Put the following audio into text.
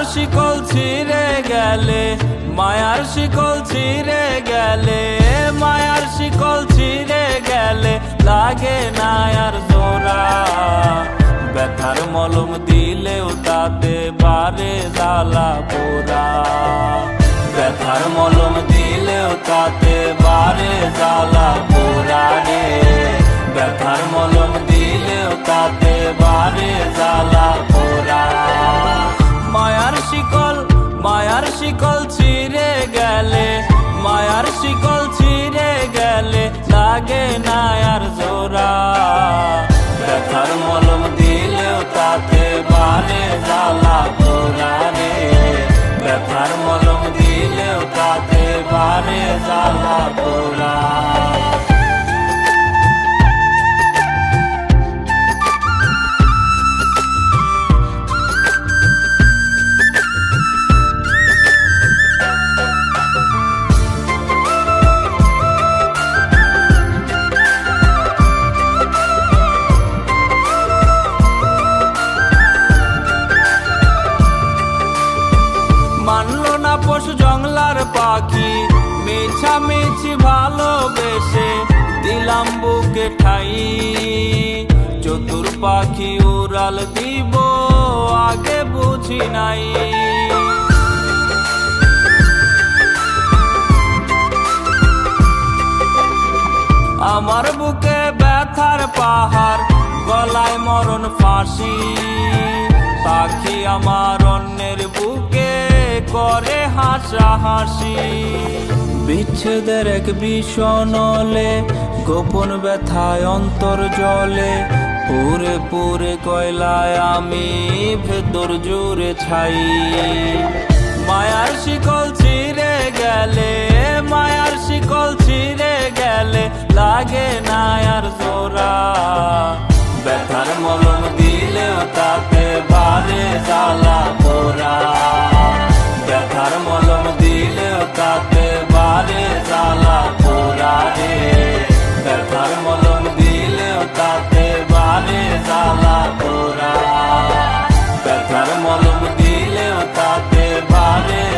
মায়ার শিকল ছিঁড়ে গেলে, মায়ার শিকল ছিঁড়ে গেলে, মায়ার শিকল ছিঁড়ে গেলে লাগে না আর জোড়া। ব্যথার মলম দিলেও তাতে বারে জ্বালা পোড়া। ব্যথার মলম দিলেও তাতে বারে জ্বালা পোড়া রে। ব্যথার মলম শিকল ছিঁড়ে গেলে মায়ার শিকল ছিঁড়ে গেলে লাগে না পশু জংলার পাখি। মিছা মিছি ভালোবেসে দিলাম বুকে ঠাই। চতুর পাখি উড়াল দিব, আগে বুঝি নাই। আমার বুকে ব্যথার পাহাড়, গলায় মরণ ফাঁসি। পাখি আমার করে হাসা হাসি বিচ্ছেদের এক বিষণলে গোপন ব্যথায় অন্তর জলে। পুরে পুরে কয়লায় আমি ভেতর জুড়ে ছাই। মায়ার শিকল ছিঁড়ে গেলে, মায়ার 아멘.